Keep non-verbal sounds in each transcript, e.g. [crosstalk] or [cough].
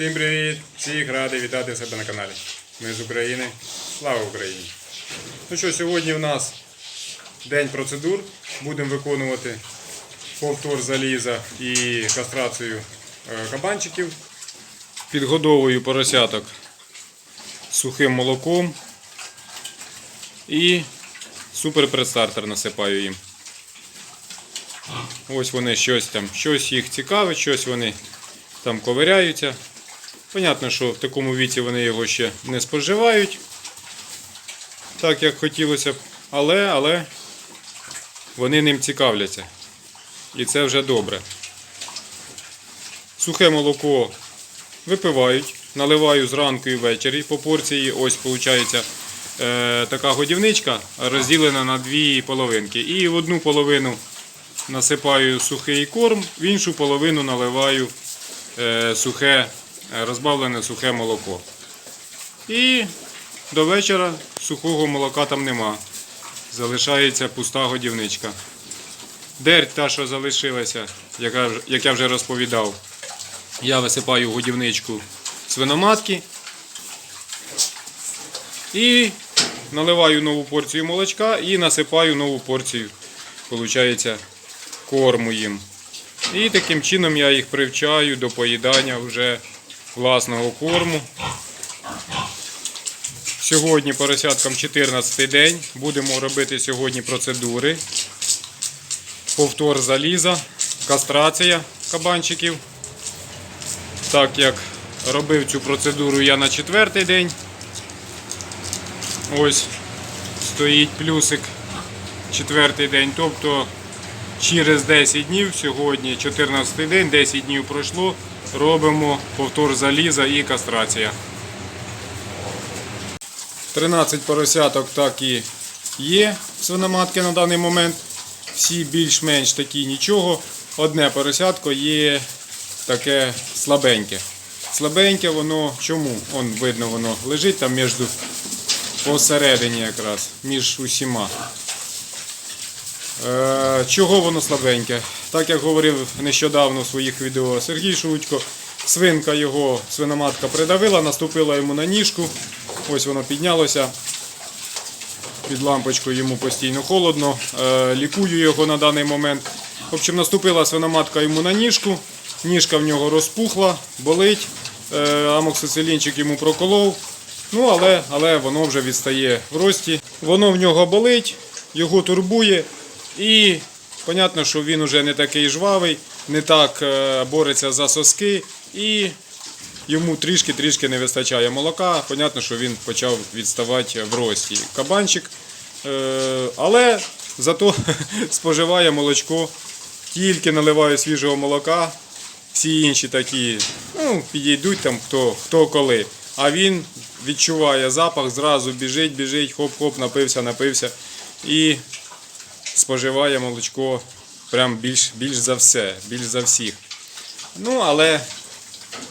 Всім привіт! Всіх радий вітати себе на каналі. Ми з України. Слава Україні! Ну що, сьогодні у нас день процедур. Будемо виконувати повтор заліза і кастрацію е, кабанчиків. Підгодовую поросяток сухим молоком і суперпредстартер насипаю їм. Ось вони щось там, щось їх цікавить, щось вони там ковиряються. Понятно, що в такому віці вони його ще не споживають, так як хотілося б, але, але вони ним цікавляться. І це вже добре. Сухе молоко випивають, наливаю зранку і ввечері по порції. Ось виходить е, така годівничка розділена на дві половинки. І в одну половину насипаю сухий корм, в іншу половину наливаю е, сухе, розбавлене сухе молоко. І до вечора сухого молока там нема. Залишається пуста годівничка. Дерть та, що залишилася, як я вже розповідав, я висипаю годівничку свиноматки і наливаю нову порцію молочка і насипаю нову порцію, виходить, корму їм. І таким чином я їх привчаю до поїдання вже власного корму. Сьогодні поросяткам 14 день. Будемо робити сьогодні процедури. Повтор заліза, кастрація кабанчиків. Так як робив цю процедуру я на четвертий день. Ось стоїть плюсик четвертий день. Тобто через 10 днів, сьогодні 14 день, 10 днів пройшло, робимо повтор заліза і кастрація. 13 поросяток так і є свиноматки на даний момент. Всі більш-менш такі нічого. Одне поросятко є таке слабеньке. Слабеньке воно чому? Он видно, воно лежить там між посередині якраз, між усіма. Е, Чого воно слабеньке? Так як говорив нещодавно в своїх відео Сергій Шутько, свинка його, свиноматка придавила, наступила йому на ніжку. Ось воно піднялося. Під лампочкою йому постійно холодно. Е, Лікую його на даний момент. В общем, наступила свиноматка йому на ніжку. Ніжка в нього розпухла, болить. Е, Амоксицилінчик йому проколов. Ну, але, але воно вже відстає в рості. Воно в нього болить, його турбує. І понятно, що він вже не такий жвавий, не так е, бореться за соски. І йому трішки-трішки не вистачає молока. Понятно, що він почав відставати в рості. Кабанчик. Е, але зато [laughs] споживає молочко. Тільки наливаю свіжого молока. Всі інші такі ну, підійдуть там хто, хто коли. А він відчуває запах, зразу біжить, біжить, хоп-хоп, напився, напився. І споживає молочко прям більш, більш за все, більш за всіх. Ну, але,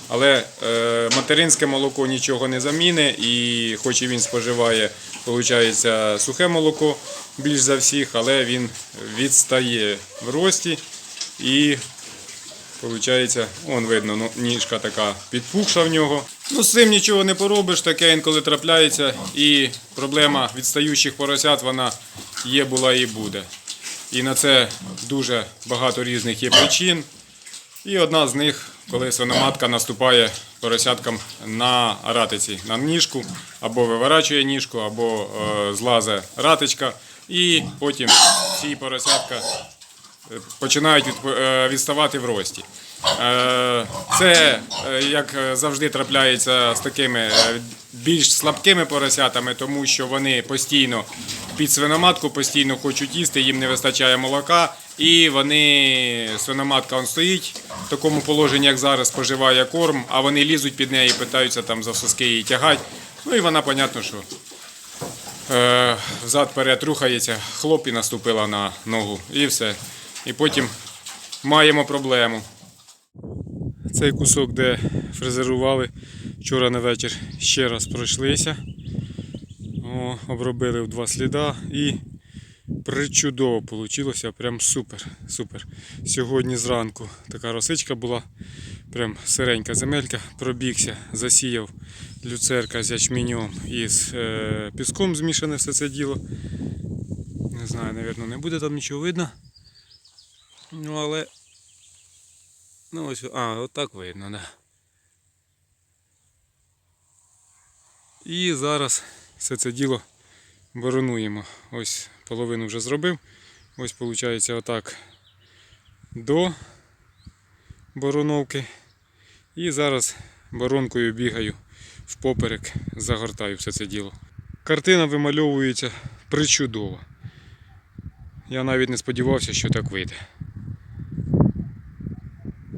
але е, материнське молоко нічого не заміни, і хоч і він споживає, виходить, сухе молоко більш за всіх, але він відстає в рості і Получається, он видно, ну, ніжка така підпухша в нього. Ну, з цим нічого не поробиш, таке інколи трапляється. І проблема відстаючих поросят вона є, була і буде. І на це дуже багато різних є причин. І одна з них, коли свиноматка наступає поросяткам на ратиці, на ніжку, або виворачує ніжку, або е, злазе ратичка. І потім ці поросятка починають е, відставати в рості. Е, Це, е, як завжди, трапляється з такими е, більш слабкими поросятами, тому що вони постійно під свиноматку постійно хочуть їсти, їм не вистачає молока, і вони свиноматка он стоїть в такому положенні, як зараз, споживає корм, а вони лізуть під неї, питаються там за соски її тягати. Ну і вона, понятно, що е, взад-перед рухається, хлоп і наступила на ногу, і все. І потім маємо проблему. Цей кусок, де фрезерували вчора на вечір, ще раз пройшлися. О, обробили в два сліда і причудово вийшло, прям супер. супер. Сьогодні зранку така росичка була. Прям сиренька земелька, пробігся, засіяв люцерка з ячменем і з е, піском змішане все це діло. Не знаю, напевно, не буде там нічого видно. Ну, але. Ну ось, а, отак видно, да. І зараз все це діло боронуємо. Ось половину вже зробив. Ось виходить отак до бороновки. І зараз боронкою бігаю впоперек, загортаю все це діло. Картина вимальовується причудово. Я навіть не сподівався, що так вийде.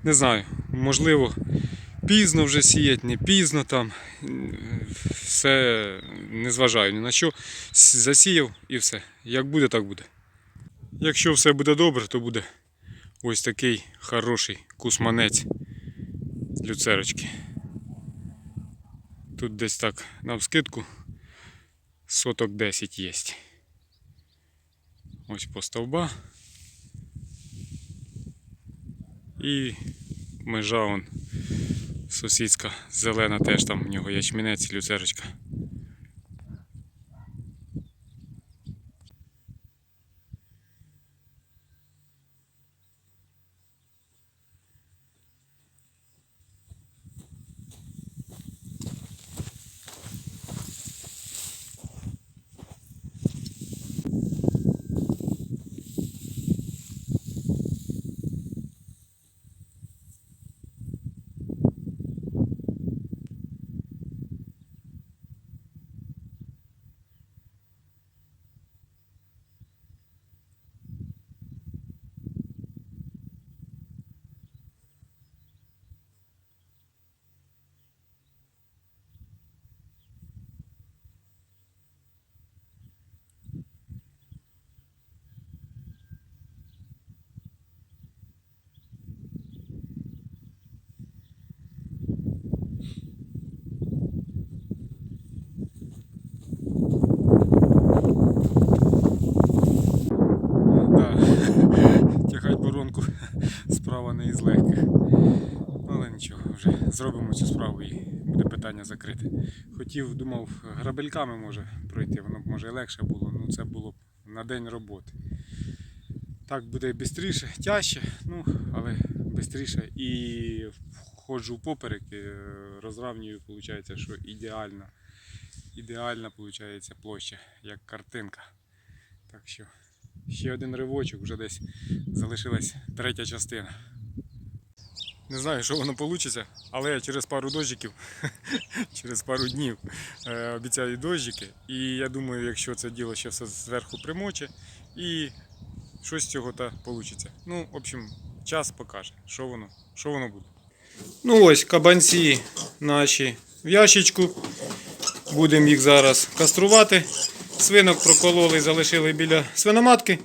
Не знаю, можливо, пізно вже сіять, не пізно там. Все не зважаю ні на що. Засіяв і все. Як буде, так буде. Якщо все буде добре, то буде ось такий хороший кусманець люцерочки. Тут десь так навскидку соток 10 є. Ось по стовба. І межа он сусідська зелена теж там в нього ячмінець люцерочка. Да. Тягать боронку справа не із легких. Ну, Але нічого, вже зробимо цю справу і буде питання закрите. Хотів, думав, грабельками може пройти, воно б може легше було, ну це було б на день роботи. Так буде швидше, тяжче, ну, але швидше. І входжу поперек, розравнюю, виходить, що ідеальна, ідеальна виходить, площа, як картинка. Так що ще один ривочок, вже десь залишилась третя частина. Не знаю, що воно вийде, але я через пару дощиків, [laughs] через пару днів е, обіцяю дощики. І я думаю, якщо це діло ще все зверху примоче, і щось з цього та вийде. Ну, в общем, час покаже, що воно, що воно буде. Ну ось кабанці наші в ящичку. Будемо їх зараз каструвати. Свинок прокололи, залишили біля свиноматки,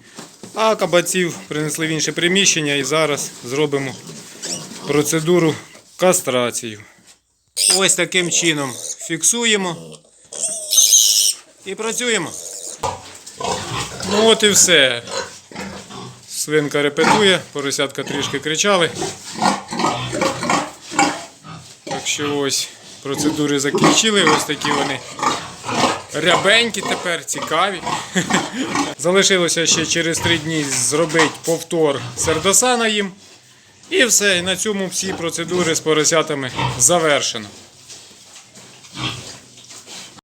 а кабаців принесли в інше приміщення і зараз зробимо процедуру кастрацію. Ось таким чином фіксуємо і працюємо. Ну от і все. Свинка репетує, поросятка трішки кричали. Так що ось процедури закінчили, ось такі вони рябенькі тепер, цікаві. [laughs] Залишилося ще через три дні зробити повтор сердосана їм. І все, і на цьому всі процедури з поросятами завершено.